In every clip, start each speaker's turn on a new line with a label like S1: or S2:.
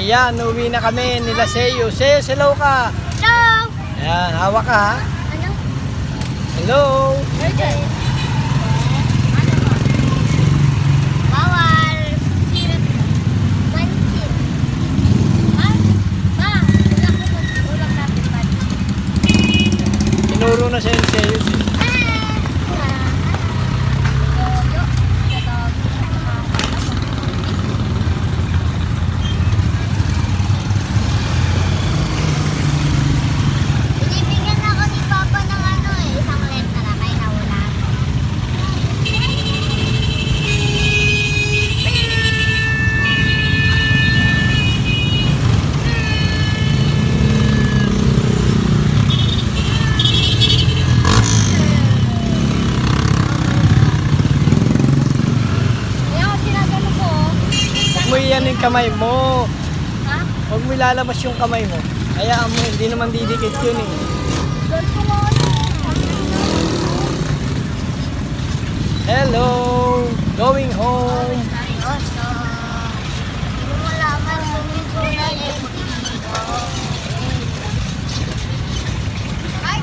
S1: Ayan, uwi na kami nila Seyo. Seyo, hello ka.
S2: Hello!
S1: Ayan, hawak ka ha.
S2: Ano?
S1: Hello.
S2: Virgin. Ano mo? Bawal. Sirap. Pansit. Ha? Ma, ulak ko mag- ulak natin ba?
S1: Tinuro na siya yung Seyo.
S2: Binibigyan ako ni Papa ng ano eh, isang letra kaya nawala. Kaya ako sinagano ko.
S1: Huwag mo iyan yung kamay mo.
S2: Ha?
S1: Huwag mo ilalabas yung kamay mo. Hayaan mo, hindi naman didikit yun eh. Hello. Going home.
S2: Seryoso. Hindi mo malaman swimming pool na eh. Ay!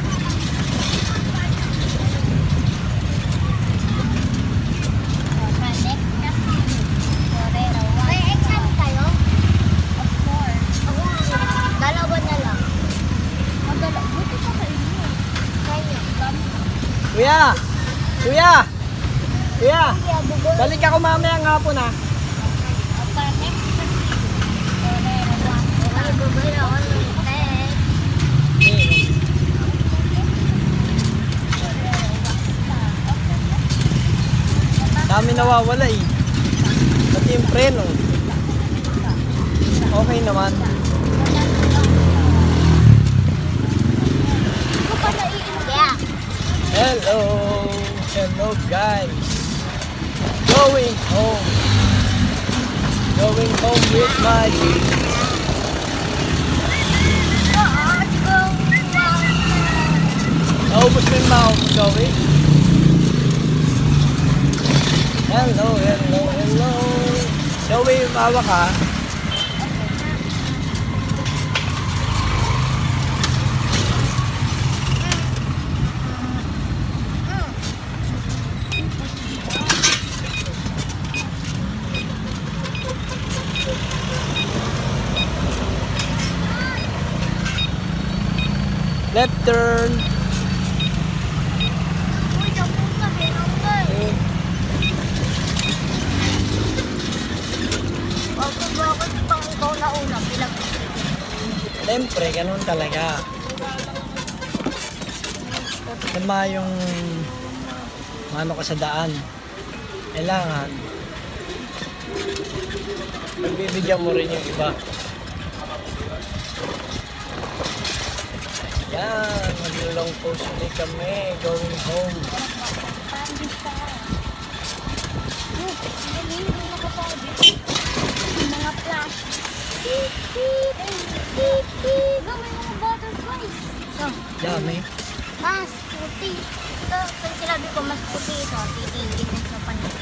S2: May exam kayo? Of course. Dalawa na lang. Madala. Buti pa sa inyo. Kaya.
S1: Kuya. Kuya. Kuya. Balik ako mamaya ng hapon ha.
S2: Ay, bubol ako ng text.
S1: Dami nawawala eh. Pati yung preno. Okay naman.
S2: Yeah.
S1: Hello. Hello guys. Going home. Going home with my Naubos mo yung mouth, Joey. Hello, hello, hello. Joey, mawa ka. Left turn.
S2: Uy, napunta, hinanggal. Wag ko bakit pang ikaw na una, bilang
S1: Siyempre, ganun talaga. Tama yung ano ka sa daan. Kailangan pagbibigyan mo rin yung iba. Yan, maglulong post ulit kami, going home.
S2: mga flash. Beep, beep, beep, beep. Oh, may mga butterflies. Oh,
S1: Dami.
S2: mas puti. Ito, pag sinabi ko mas puti ito, titigil na sa panit.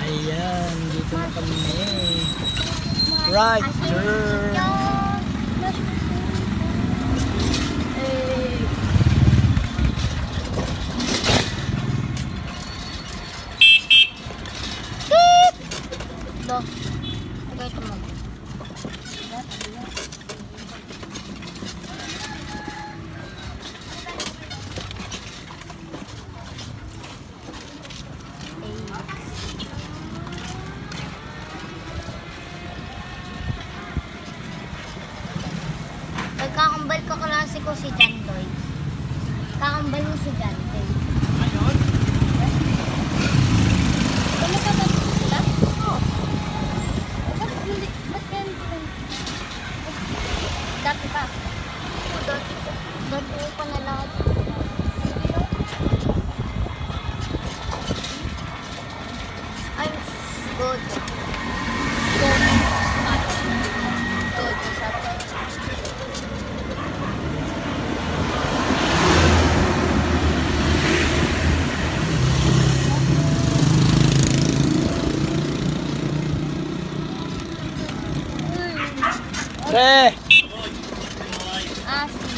S1: Ayan, dito na kami. Right turn.
S2: Pagkakambal ka klase ko si John Doy. Kakambal mo si John Doy. Ano ka ba sila? Oo. Ba't hindi? Ba't kaya hindi? Dati pa. Dati pa. Dati pa na lahat. I'm. Good. Good. Good.
S1: Pre!
S2: Asi.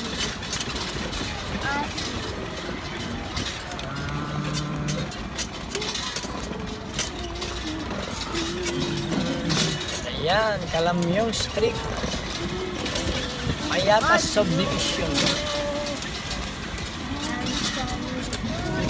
S2: Asi.
S1: Ayan, Kalamyong Street. Payatas Subdivision.
S2: Ang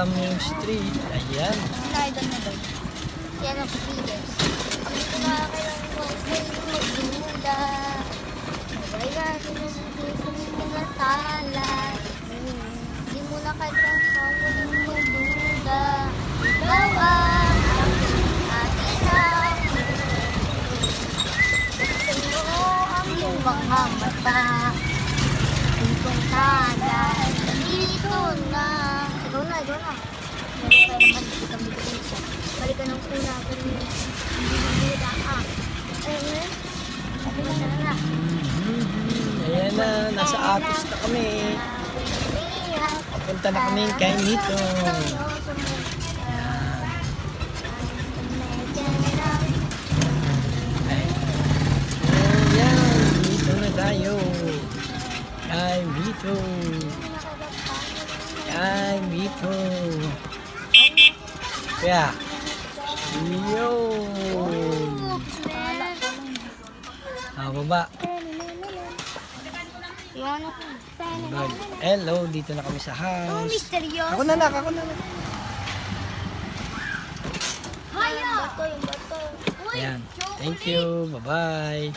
S1: Kalamyong Street. Ayan.
S2: Na. Yan ang pipilis. Dito na kailang magduda. Kaya sinusunod tala. Di mo na kailang kawin magduda. Ikaw ang akin ang mo ang iyong. Itong tala. Dito na. Ikaw na, ikaw na. Meron tayo naman dito kami dito isa. Balik ka ng una, pero hindi nila ka. Ayun na.
S1: Ayan na, nasa Atos na kami. Papunta na kami kay Nito. Ayan, dito na tayo. Kay Mito. Kay Mito. Kaya, yo. Ah, baba.
S2: Ano.
S1: Good. Hello, dito na kami sa
S2: Oh,
S1: house.
S2: misteryoso.
S1: Ako na nak, ako na nak.
S2: Haya!
S1: Ayan. Thank you. Bye-bye.